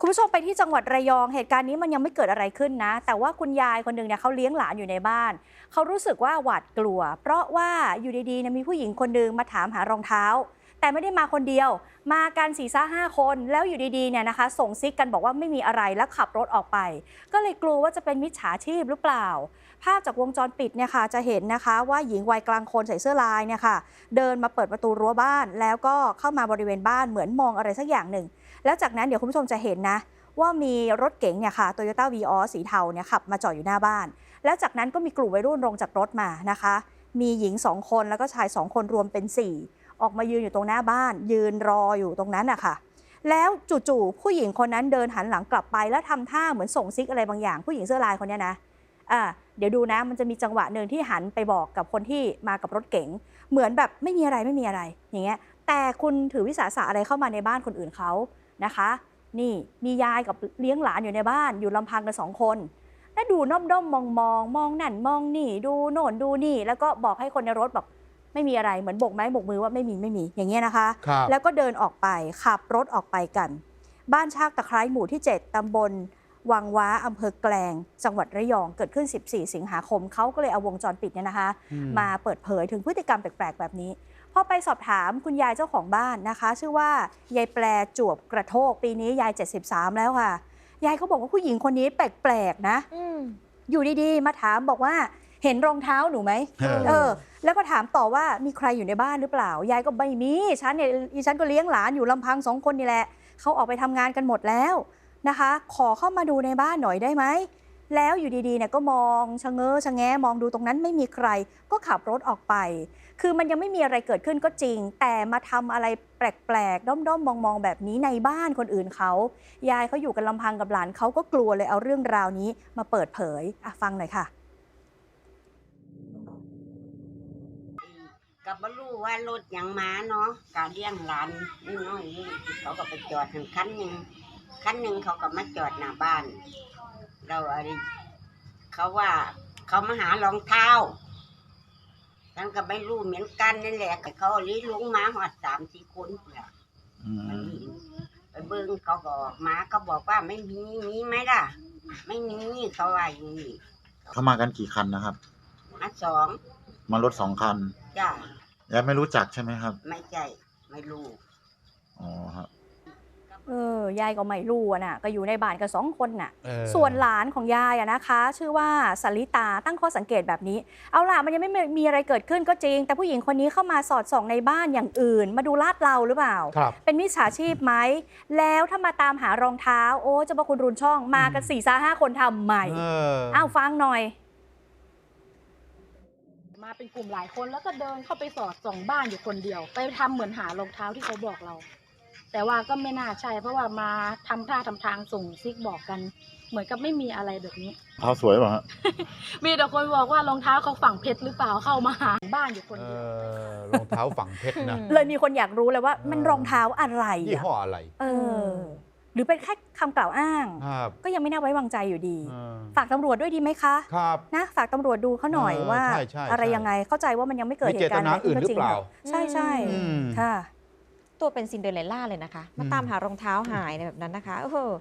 คุณผู้ชมไปที่จังหวัดระยองเหตุการณ์นี้มันยังไม่เกิดอะไรขึ้นนะ แต่ว่าคุณยายคนหนึ่งเนี่ยเขาเลี้ยงหลานอยู่ในบ้านเขารู้สึกว่าหวาดกลัว เพราะว่าอยู่ดีๆเนี่ยมีผู้หญิงคนหนึ่งมาถามหารองเท้า แต่ไม่ได้มาคนเดียว มากันสี่ซ่าห้าคน แล้วอยู่ดีๆเนี่ยนะคะ ส่งซิกกันบอกว่าไม่มีอะไรแล้วขับรถออกไป ก็เลยกลัวว่าจะเป็นมิจฉาชีพหรือเปล่า ภาพจากวงจรปิดเนี่ยค่ะจะเห็นนะคะว่าหญิงวัยกลางคนใส่เสื้อลายเนี่ยค่ะเดินมาเปิดประตูรั้วบ้าน แล้วก็เข้ามาบริเวณบ้านเหมือนมองอะไรสักอย่างหนึ่ง แล้วจากนั้นเดี๋ยวคุณผู้ชมจะเห็นนะว่ามีรถเก๋งเนี่ยค่ะโตโยต้าวีออสีเทาเนี่ยขับมาจอดอยู่หน้าบ้าน แล้วจากนั้นก็มีกลุ่มวัยรุ่นลงจากรถมานะคะ มีหญิงสองคนแล้วก็ชายสองคนรวมเป็นสี่ ออกมายืนอยู่ตรงหน้าบ้าน ยืนรออยู่ตรงนั้นนะคะแล้วจู่ๆผู้หญิงคนนั้นเดินหันหลังกลับไป แล้วทำท่าเหมือนส่งซิกอะไรบางอย่าง ผู้หญิงเสื้อลายคนเนี้ยนะอ่าเดี๋ยวดูนะ มันจะมีจังหวะหนึ่งที่หันไปบอกกับคนที่มากับรถเก๋งเหมือนแบบไม่มีอะไรไม่มีอะไร อย่างเงี้ย แต่คุณถือวิสาสะอะไรเข้ามาในบ้านคนอื่นเขานะคะ นี่มียายกับเลี้ยงหลานอยู่ในบ้าน อยู่ลำพังกันสองคนแล้วดูน้อมด้อมมองมองมองนั่นมองนี่ ดูโน่นดูนี่ แล้วก็บอกให้คนในรถบอก ไม่มีอะไรเหมือนโบกไม้โบกมือว่าไม่มีไม่มีอย่างเงี้ยนะคะ ครับแล้วก็เดินออกไปขับรถออกไปกัน บ้านชากตะไคร้หมู่ที่ 7 ตำบล วังว้าอำเภอแกลง จังหวัดระยองเกิดขึ้น 14 สิงหาคมเขาก็เลยเอาวงจรปิดเนี่ยนะคะ อืม มาเปิดเผยถึงพฤติกรรมแปลกๆ แบบนี้ พอไปสอบถามคุณยายเจ้าของบ้านนะคะ ชื่อว่ายายแปลจวบกระโทกปีนี้ยาย 73 แล้วค่ะ ยายเขาบอกว่าผู้หญิงคนนี้แปลกๆ นะ อืม อยู่ดีๆ มาถามบอกว่า เห็นรองเท้าหนูไหมเออเออ แล้วก็ถามต่อว่ามีใครอยู่ในบ้านหรือเปล่า ยายก็ไม่มีฉันเนี่ยอีฉันก็เลี้ยงหลานอยู่ลำพังสองคนนี่แหละเขาออกไปทำงานกันหมดแล้วนะคะ ขอเข้ามาดูในบ้านหน่อยได้ไหมแล้วอยู่ดีๆเนี่ยก็มองชะเง้อชะแงะมองดูตรงนั้นไม่มีใคร ก็ขับรถออกไป คือมันยังไม่มีอะไรเกิดขึ้นก็จริง แต่มาทำอะไรแปลกๆ ด้อมๆ มองๆ แบบนี้ในบ้านคนอื่นเขา ยายเขาอยู่กันลำพังกับหลานเขาก็กลัวเลยเอาเรื่องราวนี้มาเปิดเผยอะฟังหน่อยค่ะ กับบรู้ว่ารถหยังมาเนาะกาเลี้ยงหลานน้อยๆนี่เขาก็ไปจอดถึงคันหนึ่งคันหนึ่งเขาก็มาจอดหน้าบ้าน เราอะไรเขาว่าเขามาหารองเท้าฉันก็ไม่รู้เหมือนกันนั่นแหละแต่เขาลี้ลุงมาหอดสามสี่คนเนี่ยอืมไปเบิ้งเขาบอกมาก็บอกว่าไม่มีมีไหมล่ะ ไม่มีเขาว่าอย่างนี้เขามากันกี่คันนะครับมาสองมารถสองคันจ้า ยายไม่รู้จักใช่ไหมครับ ไม่ใช่ไม่รู้ อ๋อครับเออยายก็ไม่รู้อะน่ะก็อยู่ในบ้านกันสองคนน่ะ เออส่วนหลานของยายอะนะคะ ชื่อว่าสลิตาตั้งข้อสังเกตแบบนี้ เอาล่ะมันยังไม่มีอะไรเกิดขึ้นก็จริง แต่ผู้หญิงคนนี้เข้ามาสอดส่องในบ้านอย่างอื่น มาดูลาดเราหรือเปล่า ครับ เป็นมิจฉาชีพไหม แล้วถ้ามาตามหารองเท้า โอ้เจะประคุณรุนช่องมากันสี่ซาห้าคนทำใหม่เออ อ้าวฟังหน่อย มาเป็นกลุ่มหลายคนแล้วก็เดินเข้าไปสอดส่องบ้านอยู่คนเดียว ไปทำเหมือนหารองเท้าที่เขาบอกเรา แต่ว่าก็ไม่น่าใช่เพราะว่ามาทำท่าทำทางส่งซิกบอกกัน เหมือนกับไม่มีอะไรแบบนี้เท้าสวยเปล่ะฮะมีแต่คนบอกว่ารองเท้าเขาฝังเพชรหรือเปล่าเข้ามาหาบ้านอยู่คนเอเดียวอรองเท้าฝังเพชรนะเลยมีคนอยากรู้เลยว่ามันเออรองเท้าอะไรยี่อะห้ออะไร เออ หรือเป็นแค่ คำกล่าวอ้างครับก็ยังไม่น่าไว้วางใจอยู่ดีเออฝากตำรวจด้วยดีไหมคะครับนะฝากตำรวจดูเขาหน่อยเออว่าใช่ใช่อะไรใช่ยังไงเข้าใจว่ามันยังไม่เกิดมีเหเจตุตการณ์นาอะไรขึ้อื่นก็หรือจริงเปล่าค่ะใช่ใช่อืมค่ะ ตัวเป็นซินเดอเรลล่าเลยนะคะ มาอืมตามหารองเท้าหายในแบบนั้นนะคะเออ